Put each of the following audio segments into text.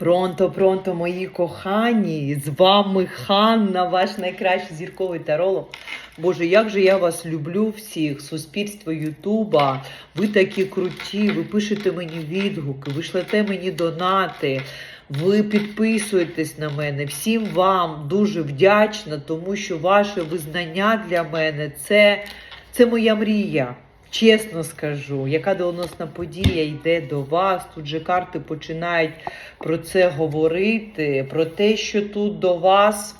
Пронто, пронто, мої кохані! З вами Ханна, ваш найкращий зірковий таролог. Боже, як же я вас люблю всіх, суспільство Ютуба. Ви такі круті, ви пишете мені відгуки, ви шлете мені донати, ви підписуєтесь на мене. Всім вам дуже вдячна, тому що ваше визнання для мене це, це моя мрія. Чесно скажу, яка доленосна подія йде до вас. Тут же карти починають про це говорити, про те, що тут до вас.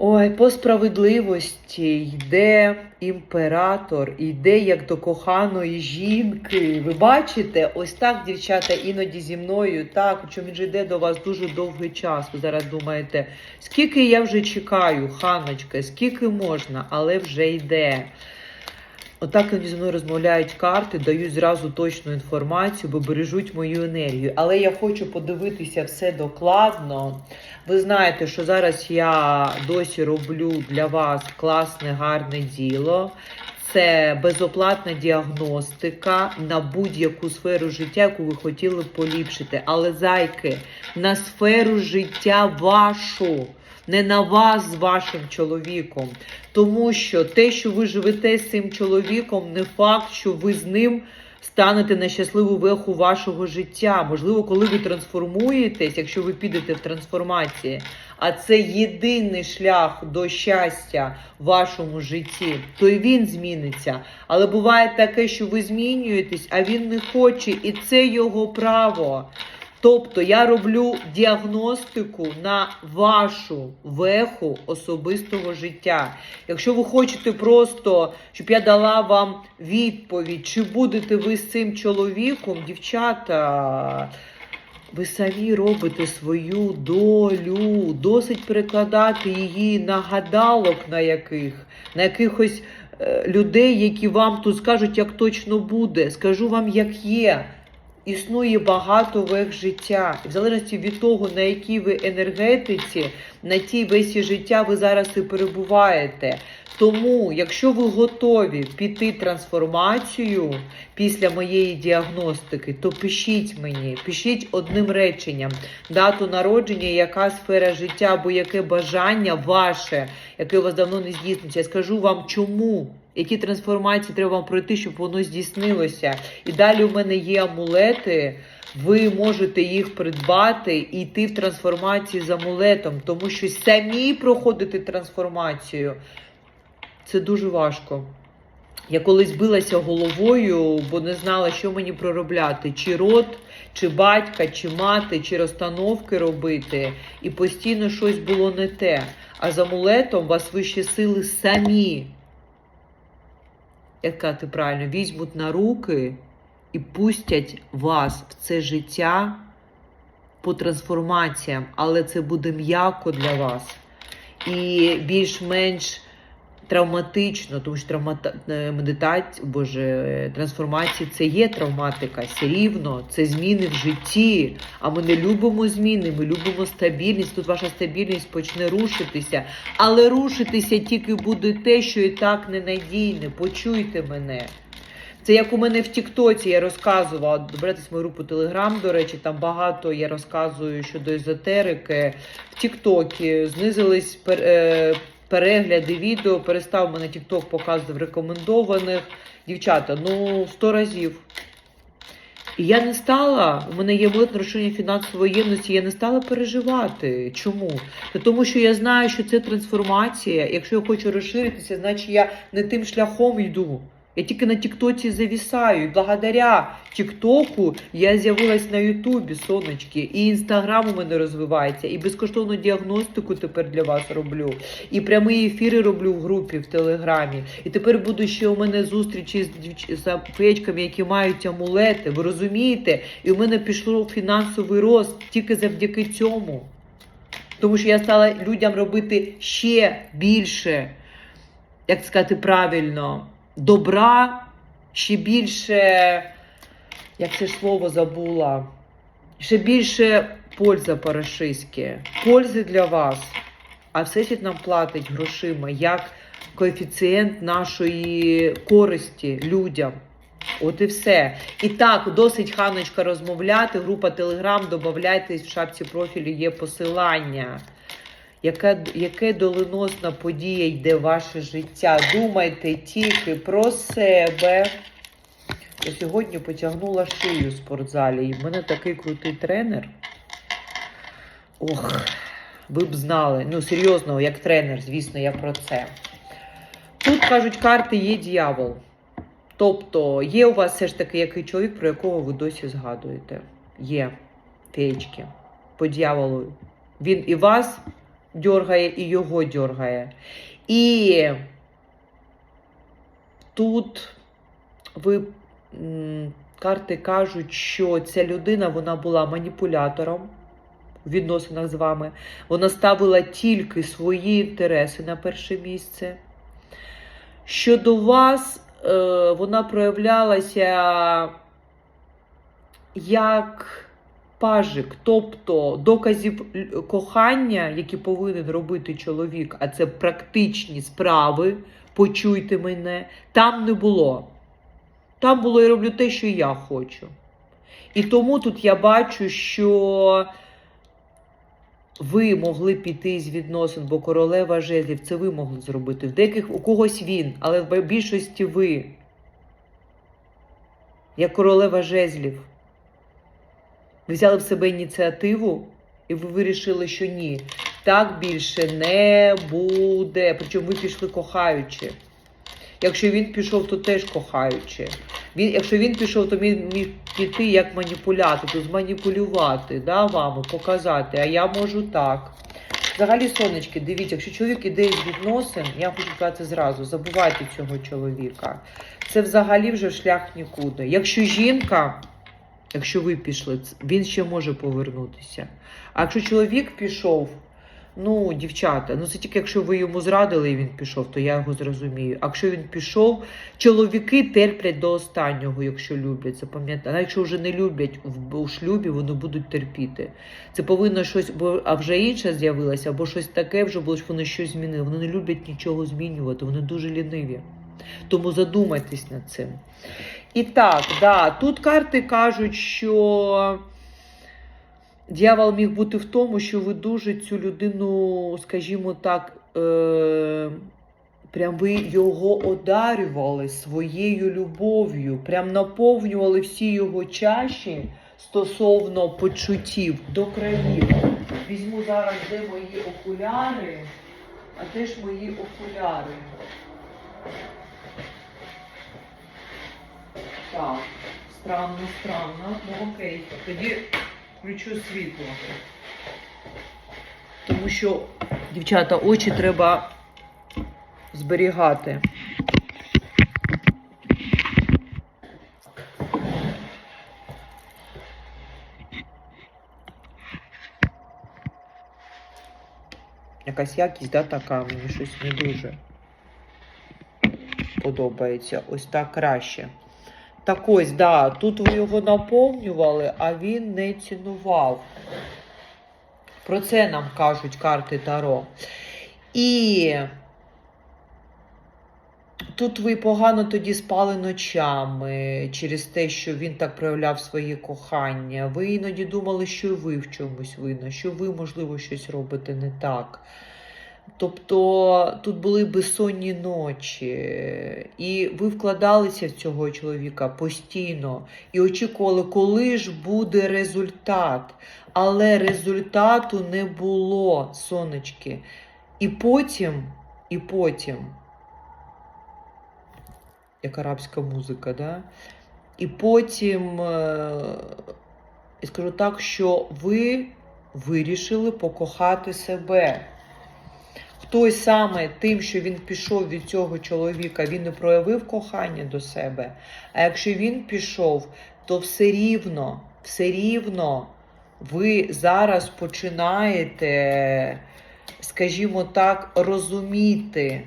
Ой, по справедливості йде імператор, йде як до коханої жінки. Ви бачите, ось так, дівчата, іноді зі мною, так, що він же йде до вас дуже довгий час. Ви зараз думаєте, скільки я вже чекаю, ханочка, скільки можна, але вже йде. Отак зі мною розмовляють карти, дають зразу точну інформацію, бо бережуть мою енергію. Але я хочу подивитися все докладно. Ви знаєте, що зараз я досі роблю для вас класне, гарне діло. Це безоплатна діагностика на будь-яку сферу життя, яку ви хотіли поліпшити. Але зайки на сферу життя вашу, не на вас з вашим чоловіком. Тому що те, що ви живете з цим чоловіком, не факт, що ви з ним станете на щасливу веху вашого життя. Можливо, коли ви трансформуєтесь, якщо ви підете в трансформації, а це єдиний шлях до щастя в вашому житті, то і він зміниться. Але буває таке, що ви змінюєтесь, а він не хоче, і це його право. Тобто я роблю діагностику на вашу веху особистого життя. Якщо ви хочете просто, щоб я дала вам відповідь, чи будете ви з цим чоловіком, дівчата, ви самі робите свою долю, досить перекладати її на гадалок на яких, на якихось е, людей, які вам тут скажуть, як точно буде. Скажу вам, як є. Існує багато вех життя. І в залежності від того, на якій ви енергетиці, на тій весі життя ви зараз і перебуваєте. Тому, якщо ви готові піти трансформацію після моєї діагностики, то пишіть мені, пишіть одним реченням дату народження, яка сфера життя або яке бажання ваше, яке у вас давно не здійсниться. Я скажу вам, чому. Які трансформації треба вам пройти, щоб воно здійснилося? І далі у мене є амулети. Ви можете їх придбати і йти в трансформації з амулетом, тому що самі проходити трансформацію це дуже важко. Я колись билася головою, бо не знала, що мені проробляти: чи род, чи батька, чи мати, чи розстановки робити. І постійно щось було не те. А з амулетом вас вищі сили самі як сказати правильно, візьмуть на руки і пустять вас в це життя по трансформаціям, але це буде м'яко для вас. І більш-менш травматично, тому що травмата... медитація, боже, трансформації це є травматика, все рівно, це зміни в житті. А ми не любимо зміни, ми любимо стабільність. Тут ваша стабільність почне рушитися, але рушитися тільки буде те, що і так ненадійне. Почуйте мене. Це як у мене в Тіктоці я розказувала, добратись мою групу Телеграм, до речі, там багато я розказую щодо езотерики. В Тіктокі знизились е, перегляди відео, перестав мене TikTok показувати в рекомендованих. Дівчата, ну 100 разів. І я не стала, у мене є велике нарушення фінансової єдності, я не стала переживати. Чому? Та тому що я знаю, що це трансформація. Якщо я хочу розширитися, значить я не тим шляхом йду. Я тільки на Тіктоці завісаю. І благодаря Тіктоку я з'явилась на Ютубі, сонечки, і інстаграм у мене розвивається, і безкоштовну діагностику тепер для вас роблю. І прямі ефіри роблю в групі в Телеграмі. І тепер буду ще у мене зустрічі з дівч... які мають амулети. Ви розумієте? І у мене пішло фінансовий рост тільки завдяки цьому. Тому що я стала людям робити ще більше, як сказати правильно добра, ще більше, як це слово забула, ще більше польза по-рашистськи. Пользи для вас. А всесвіт нам платить грошима як коефіцієнт нашої користі людям. От і все. І так, досить ханочка розмовляти. Група Телеграм, додавайтесь, в шапці профілю є посилання. Яке, яке доленосна подія йде в ваше життя? Думайте тільки про себе. Я сьогодні потягнула шию в спортзалі, і в мене такий крутий тренер. Ох, ви б знали. Ну, серйозно, як тренер, звісно, я про це. Тут кажуть, карти є дьявол. Тобто є у вас все ж таки який чоловік, про якого ви досі згадуєте. Є феєчки по дьяволу. Він і вас дьоргає, і його дьоргає. І тут ви карти кажуть, що ця людина вона була маніпулятором в відносинах з вами. Вона ставила тільки свої інтереси на перше місце. Щодо вас, е, вона проявлялася як пажик, тобто доказів кохання, які повинен робити чоловік, а це практичні справи, почуйте мене, там не було. Там було я роблю те, що я хочу. І тому тут я бачу, що ви могли піти з відносин, бо королева жезлів це ви могли зробити. В деяких у когось він, але в більшості ви. Як королева жезлів. Взяли в себе ініціативу, і ви вирішили, що ні. Так більше не буде. Причому ви пішли кохаючи. Якщо він пішов, то теж кохаючи. Він, якщо він пішов, то він міг піти як маніпулятор, то зманіпулювати да, вами, показати, а я можу так. Взагалі, сонечки, дивіться, якщо чоловік іде із відносин, я хочу сказати зразу, забувайте цього чоловіка. Це взагалі вже шлях нікуди. Якщо жінка, якщо ви пішли, він ще може повернутися. А якщо чоловік пішов, ну, дівчата, ну це тільки якщо ви йому зрадили і він пішов, то я його зрозумію. А якщо він пішов, чоловіки терплять до останнього, якщо люблять. Запам'ятайте. А якщо вже не люблять у шлюбі, вони будуть терпіти. Це повинно щось, бо а вже інше з'явилося, або щось таке вже було, що вони щось змінили. Вони не люблять нічого змінювати, вони дуже ліниві. Тому задумайтесь над цим. І так, да, тут карти кажуть, що дьявол міг бути в тому, що ви дуже цю людину, скажімо так, е- прям ви його одарювали своєю любов'ю, прям наповнювали всі його чаші стосовно почуттів до країв. Візьму зараз, де мої окуляри, а де ж мої окуляри. Так, странно, странно. Ну окей, тоді включу світло. Тому що, дівчата, очі треба зберігати. Якась якість, да, така, мені щось не дуже подобається. Ось так краще. Так ось, да, тут ви його наповнювали, а він не цінував. Про це нам кажуть карти Таро. І тут ви погано тоді спали ночами через те, що він так проявляв своє кохання. Ви іноді думали, що ви в чомусь винна, що ви, можливо, щось робите не так. Тобто тут були безсонні ночі, і ви вкладалися в цього чоловіка постійно і очікували, коли ж буде результат. Але результату не було, сонечки. І потім, і потім, як арабська музика, да? і потім, е, я скажу так, що ви вирішили покохати себе. Хтось саме тим, що він пішов від цього чоловіка, він не проявив кохання до себе. А якщо він пішов, то все рівно, все рівно ви зараз починаєте, скажімо так, розуміти,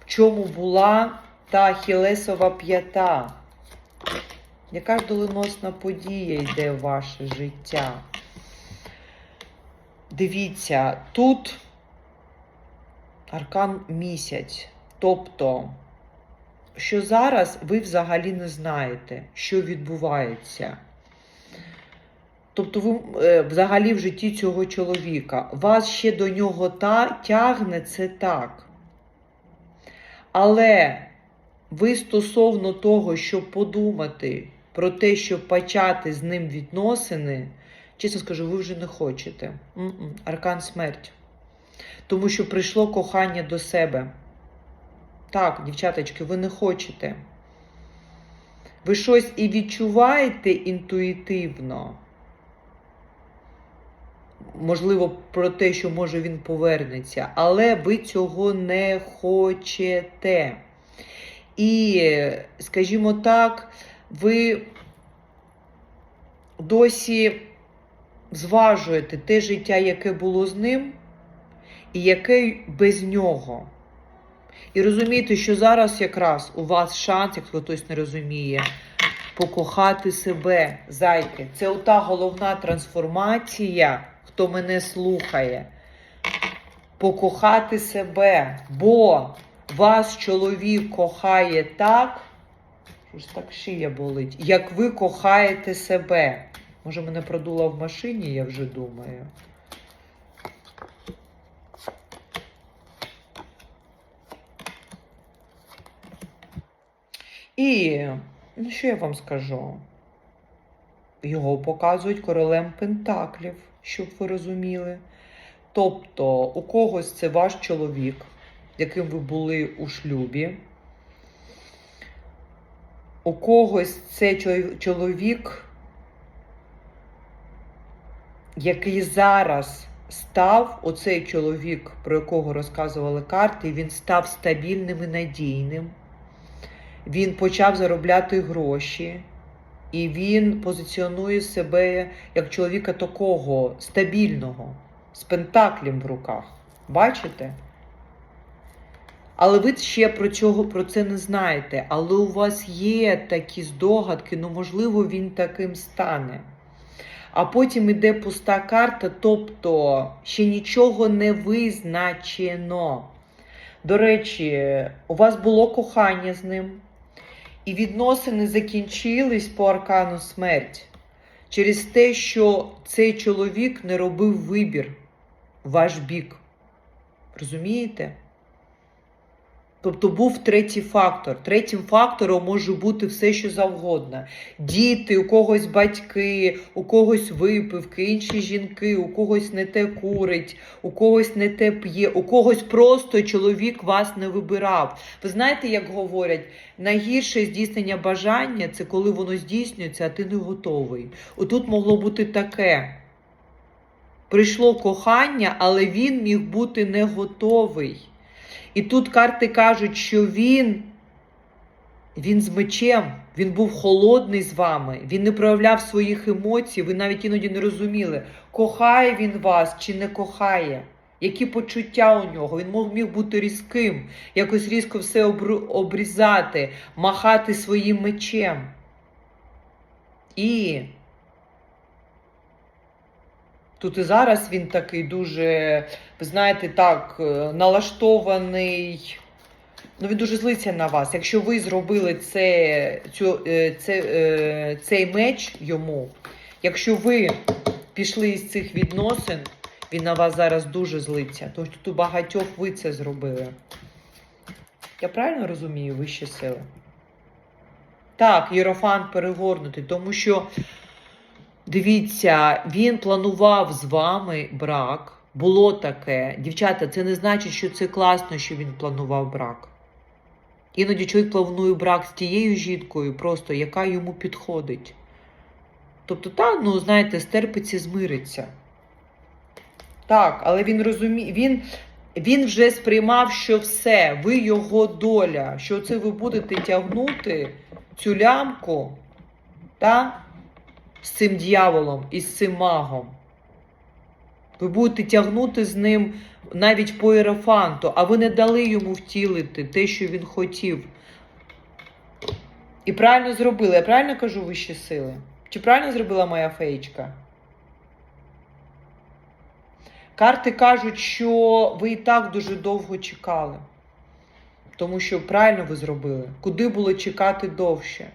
в чому була та Хілесова п'ята. Яка ж доленосна подія йде в ваше життя? Дивіться, тут аркан місяць. Тобто що зараз ви взагалі не знаєте, що відбувається. Тобто, ви е, взагалі в житті цього чоловіка. Вас ще до нього та тягне це так. Але ви стосовно того, щоб подумати про те, щоб почати з ним відносини, чесно скажу, ви вже не хочете. М-м, Аркан смерть. Тому що прийшло кохання до себе. Так, дівчаточки, ви не хочете. Ви щось і відчуваєте інтуїтивно. Можливо, про те, що може він повернеться, але ви цього не хочете. І, скажімо так, ви досі зважуєте те життя, яке було з ним, і яке без нього. І розумієте, що зараз якраз у вас шанс, якщо хтось не розуміє, покохати себе, зайки. Це ота головна трансформація, хто мене слухає. Покохати себе, бо вас чоловік кохає так, що ж так шия болить, як ви кохаєте себе. Може, мене продуло в машині, я вже думаю. І ну що я вам скажу? Його показують королем Пентаклів, щоб ви розуміли. Тобто, у когось це ваш чоловік, яким ви були у шлюбі. У когось це чоловік, який зараз став, оцей чоловік, про якого розказували карти, він став стабільним і надійним. Він почав заробляти гроші, і він позиціонує себе як чоловіка такого стабільного, з пентаклем в руках. Бачите? Але ви ще про, цього, про це не знаєте. Але у вас є такі здогадки, ну, можливо, він таким стане. А потім іде пуста карта, тобто ще нічого не визначено. До речі, у вас було кохання з ним, і відносини закінчились по аркану смерть через те, що цей чоловік не робив вибір ваш бік. Розумієте? Тобто був третій фактор. Третім фактором може бути все, що завгодно. Діти, у когось батьки, у когось випивки, інші жінки, у когось не те курить, у когось не те п'є, у когось просто чоловік вас не вибирав. Ви знаєте, як говорять, найгірше здійснення бажання це коли воно здійснюється, а ти не готовий. Отут могло бути таке. Прийшло кохання, але він міг бути не готовий. І тут карти кажуть, що він, він з мечем, він був холодний з вами, він не проявляв своїх емоцій, ви навіть іноді не розуміли, кохає він вас чи не кохає. Які почуття у нього? Він міг бути різким, якось різко все обрізати, махати своїм мечем. І тут і зараз він такий дуже, ви знаєте, так, е, налаштований. Ну, він дуже злиться на вас. Якщо ви зробили це, цю, е, це, е, цей меч йому, якщо ви пішли із цих відносин, він на вас зараз дуже злиться. Тому що тут у багатьох ви це зробили. Я правильно розумію вищі сили? Так, Єрофант перегорнутий, тому що дивіться, він планував з вами брак. Було таке. Дівчата, це не значить, що це класно, що він планував брак. Іноді чоловік планує брак з тією жінкою, просто яка йому підходить. Тобто, та, ну, знаєте, стерпиться, змириться. Так, але він розуміє, він, він вже сприймав, що все, ви його доля, що це ви будете тягнути цю лямку та, з цим дьяволом і з цим магом. Ви будете тягнути з ним навіть по ерафанту, а ви не дали йому втілити те, що він хотів. І правильно зробили. Я правильно кажу вищі сили? Чи правильно зробила моя феєчка? Карти кажуть, що ви і так дуже довго чекали. Тому що правильно ви зробили. Куди було чекати довше?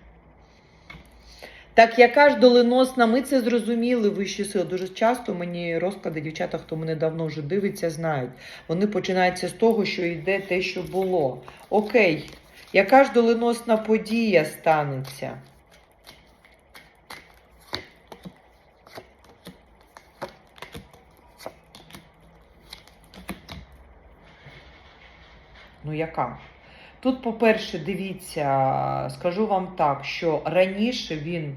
Так яка ж доленосна, ми це зрозуміли вищі сили. Дуже часто мені розклади, дівчата, хто мене давно вже дивиться, знають. Вони починаються з того, що йде те, що було. Окей, яка ж доленосна подія станеться? Ну, яка? Тут, по-перше, дивіться, скажу вам так, що раніше він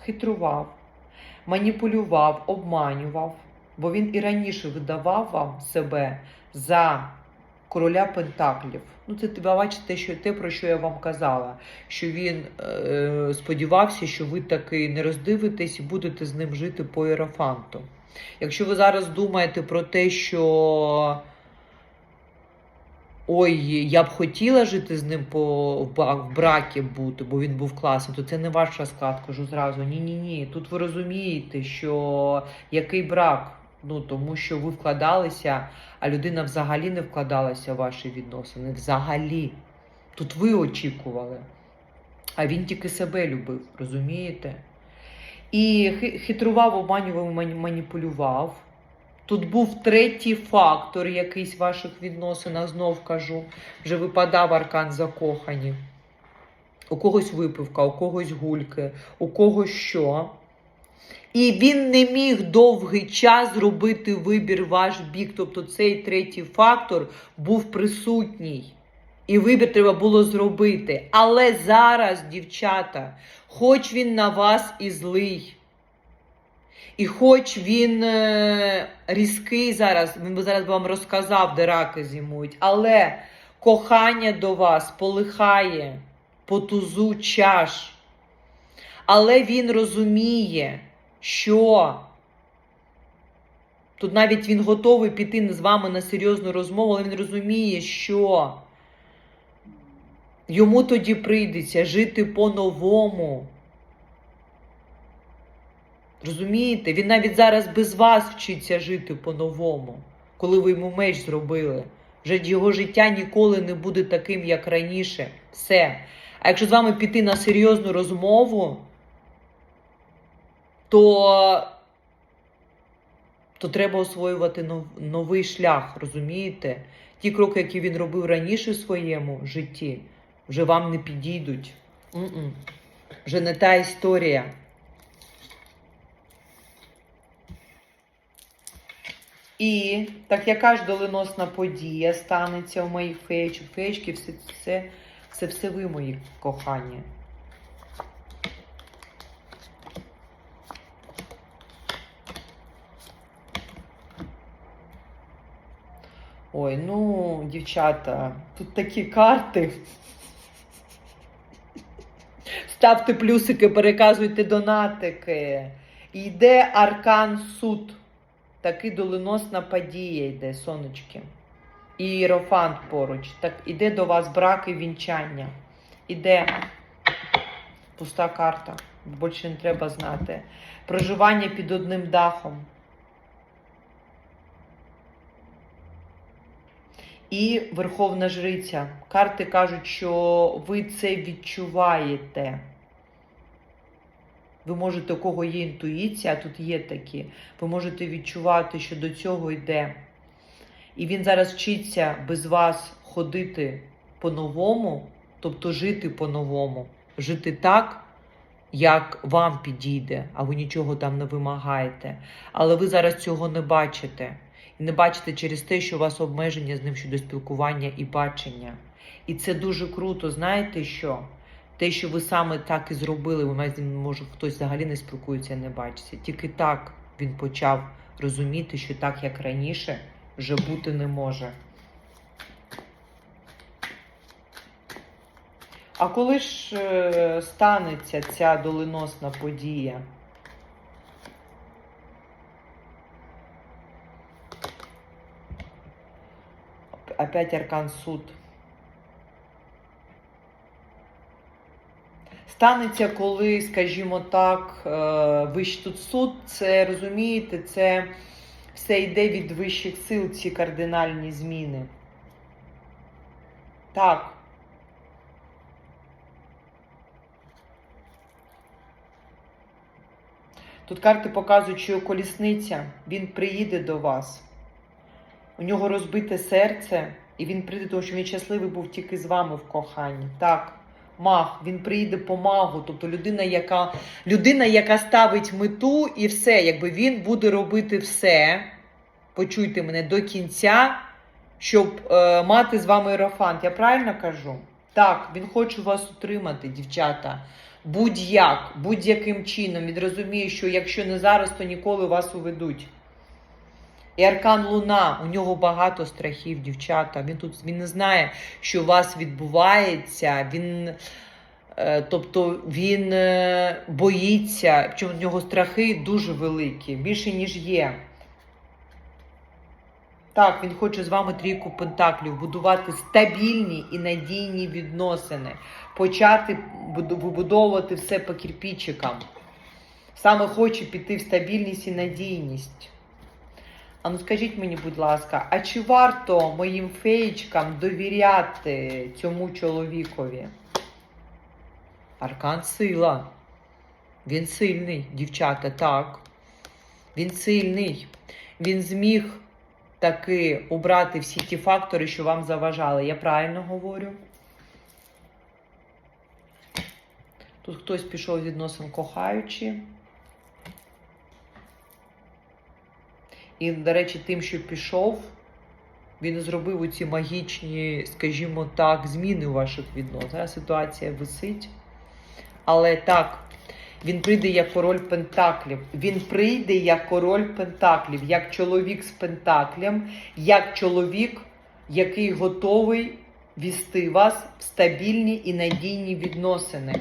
хитрував, маніпулював, обманював, бо він і раніше видавав вам себе за короля Пентаклів. Ну, це бачите, що те, про що я вам казала, що він е, сподівався, що ви таки не роздивитесь і будете з ним жити по ерофанту. Якщо ви зараз думаєте про те, що ой, я б хотіла жити з ним по в бракі бути, бо він був класний, то це не ваш розклад, кажу зразу. Ні, ні, ні. Тут ви розумієте, що який брак. Ну тому що ви вкладалися, а людина взагалі не вкладалася в ваші відносини. Взагалі. Тут ви очікували. А він тільки себе любив, розумієте? І хитрував, обманював, маніпулював. Тут був третій фактор якийсь в ваших відносинах, знов кажу. Вже випадав аркан закохані. У когось випивка, у когось гульки, у когось що. І він не міг довгий час зробити вибір ваш бік. Тобто цей третій фактор був присутній. І вибір треба було зробити. Але зараз, дівчата, хоч він на вас і злий, і хоч він е, різкий зараз, він би зараз вам розказав, де раки зимують, але кохання до вас полихає по тузу чаш. Але він розуміє, що тут навіть він готовий піти з вами на серйозну розмову, але він розуміє, що йому тоді прийдеться жити по-новому. Розумієте? Він навіть зараз без вас вчиться жити по-новому, коли ви йому меч зробили. Вже його життя ніколи не буде таким, як раніше. Все. А якщо з вами піти на серйозну розмову, то, то треба освоювати нов- новий шлях, розумієте? Ті кроки, які він робив раніше в своєму житті, вже вам не підійдуть. М-м. Вже не та історія. І так яка ж доленосна подія станеться у моїх феєчок? Феєчки, все, все, це все ви, мої кохані. Ой, ну, дівчата, тут такі карти. Ставте плюсики, переказуйте донатики. Йде аркан суд. Таки доленосна подія йде, сонечки. І Єрофант поруч. Так іде до вас брак і вінчання. Іде пуста карта. Більше не треба знати. Проживання під одним дахом. І Верховна Жриця. Карти кажуть, що ви це відчуваєте. Ви можете, у кого є інтуїція, тут є такі, ви можете відчувати, що до цього йде. І він зараз вчиться без вас ходити по-новому, тобто жити по-новому, жити так, як вам підійде, а ви нічого там не вимагаєте. Але ви зараз цього не бачите. І не бачите через те, що у вас обмеження з ним щодо спілкування і бачення. І це дуже круто, знаєте що? Те, що ви саме так і зробили, ви навіть, може хтось взагалі не спілкується, не бачиться. Тільки так він почав розуміти, що так, як раніше, вже бути не може. А коли ж е, станеться ця доленосна подія? Опять аркан суд. Станеться, коли, скажімо так, е, вищий тут суд, це розумієте, це все йде від вищих сил, ці кардинальні зміни. Так. Тут карти показують, що колісниця, він приїде до вас. У нього розбите серце, і він прийде, тому що він щасливий був тільки з вами в коханні. Так, маг, він приїде по магу, тобто людина, яка, людина, яка ставить мету і все, якби він буде робити все, почуйте мене, до кінця, щоб е, мати з вами ерофант. Я правильно кажу? Так, він хоче вас утримати, дівчата. Будь-як, будь-яким чином. Він розуміє, що якщо не зараз, то ніколи вас уведуть. І Аркан Луна, у нього багато страхів, дівчата. Він тут він не знає, що у вас відбувається. Він, е, тобто він е, боїться, чому в нього страхи дуже великі, більше, ніж є. Так, він хоче з вами трійку пентаклів, будувати стабільні і надійні відносини, почати вибудовувати все по кирпичикам. Саме хоче піти в стабільність і надійність. А ну скажіть мені, будь ласка, а чи варто моїм феєчкам довіряти цьому чоловікові? Аркан сила. Він сильний, дівчата, так. Він сильний. Він зміг таки убрати всі ті фактори, що вам заважали. Я правильно говорю? Тут хтось пішов відносин кохаючи. І, до речі, тим, що пішов, він зробив оці магічні, скажімо так, зміни у ваших відносинах. Ситуація висить. Але так, він прийде як король Пентаклів. Він прийде як король Пентаклів, як чоловік з Пентаклем, як чоловік, який готовий вести вас в стабільні і надійні відносини.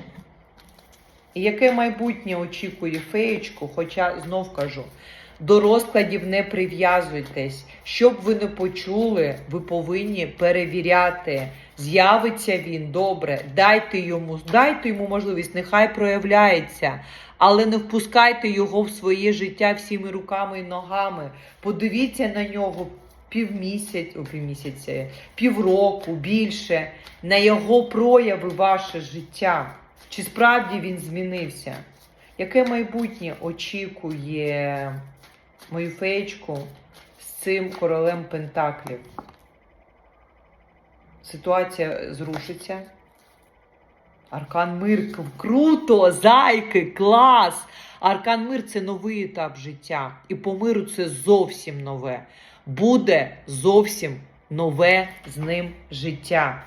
І яке майбутнє очікує феєчку, хоча знов кажу, до розкладів не прив'язуйтесь. Щоб ви не почули, ви повинні перевіряти. З'явиться він добре, дайте йому, дайте йому можливість, нехай проявляється, але не впускайте його в своє життя всіми руками і ногами. Подивіться на нього півмісяця, о, півмісяця, півроку, більше, на його прояви ваше життя. Чи справді він змінився? Яке майбутнє очікує мою феєчку з цим королем Пентаклів? Ситуація зрушиться. Аркан Мир круто, зайки, клас! Аркан Мир це новий етап життя. І по миру це зовсім нове. Буде зовсім нове з ним життя.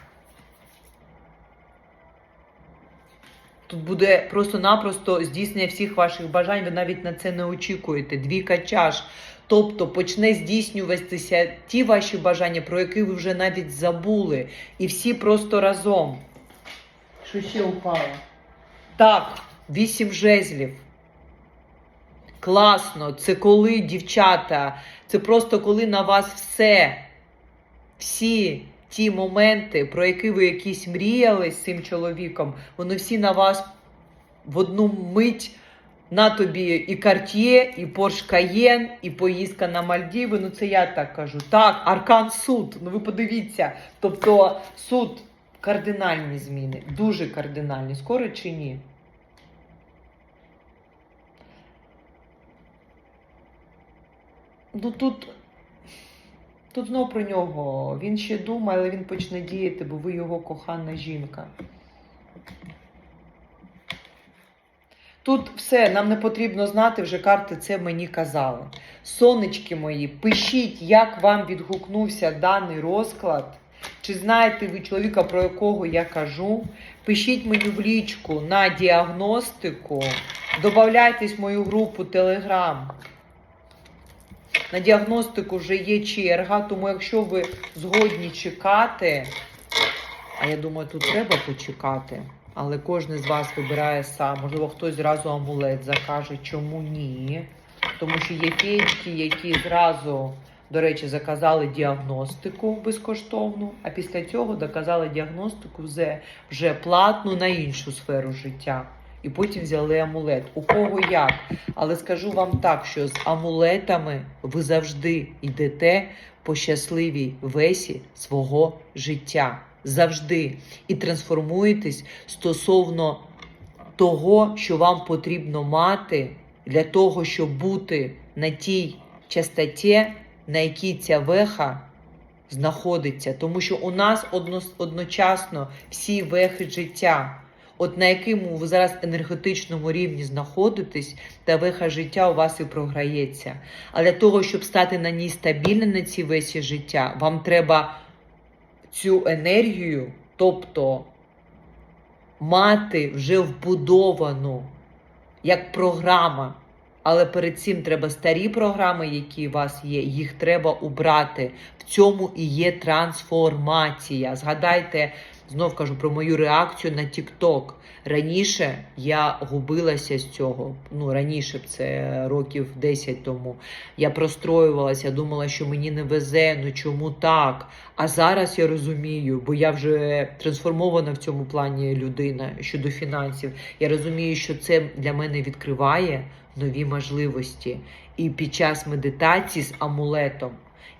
Тут буде просто-напросто здійснення всіх ваших бажань, ви навіть на це не очікуєте. Двійка чаш. Тобто почне здійснюватися ті ваші бажання, про які ви вже навіть забули. І всі просто разом. Що ще упало? Так, вісім жезлів. Класно. Це коли, дівчата, це просто коли на вас все, всі ті моменти, про які ви якісь мріяли з цим чоловіком, вони всі на вас в одну мить. На тобі і Cartier, і Porsche Cayenne, і поїздка на Мальдіви. Ну це я так кажу. Так, Аркан суд. Ну ви подивіться. Тобто суд кардинальні зміни, дуже кардинальні. Скоро чи ні? Ну тут, тут знов про нього. Він ще думає, але він почне діяти, бо ви його кохана жінка. Тут все, нам не потрібно знати, вже карти це мені казали. Сонечки мої, пишіть, як вам відгукнувся даний розклад. Чи знаєте ви чоловіка, про якого я кажу? Пишіть мені в лічку на діагностику. Добавляйтесь в мою групу Telegram. На діагностику вже є черга, тому якщо ви згодні чекати, а я думаю, тут треба почекати. Але кожен з вас вибирає сам. Можливо, хтось зразу амулет закаже, чому ні. Тому що є феєчки, які зразу, до речі, заказали діагностику безкоштовну, а після цього доказали діагностику вже, вже платну на іншу сферу життя. І потім взяли амулет. У кого як. Але скажу вам так, що з амулетами ви завжди йдете по щасливій весі свого життя. завжди і трансформуєтесь стосовно того, що вам потрібно мати для того, щоб бути на тій частоті, на якій ця веха знаходиться. Тому що у нас одно, одночасно всі вехи життя. От на якому ви зараз енергетичному рівні знаходитесь, та веха життя у вас і програється. А для того, щоб стати на ній стабільно на цій весі життя, вам треба цю енергію, тобто мати вже вбудовану як програма. Але перед цим треба старі програми, які у вас є, їх треба убрати. В цьому і є трансформація. Згадайте, знов кажу про мою реакцію на TikTok. Раніше я губилася з цього. Ну раніше це років 10 тому. Я простроювалася, думала, що мені не везе, ну чому так? А зараз я розумію, бо я вже трансформована в цьому плані людина щодо фінансів. Я розумію, що це для мене відкриває нові можливості. І під час медитації з амулетом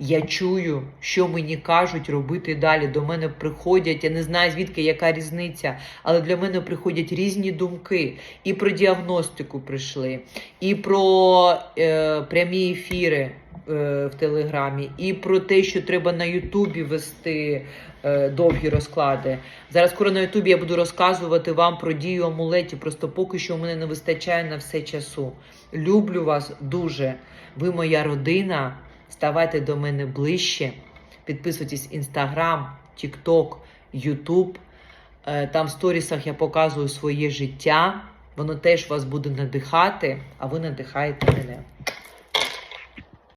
я чую, що мені кажуть робити далі. До мене приходять, я не знаю звідки яка різниця, але для мене приходять різні думки. І про діагностику прийшли, і про е, прямі ефіри е, в Телеграмі, і про те, що треба на Ютубі вести е, довгі розклади. Зараз скоро на Ютубі я буду розказувати вам про дію амулетів. Просто поки що у мене не вистачає на все часу. Люблю вас дуже. Ви моя родина. Ставайте до мене ближче. Підписуйтесь Інстаграм, Тікток, Ютуб. Там в сторісах я показую своє життя. Воно теж вас буде надихати, а ви надихаєте мене.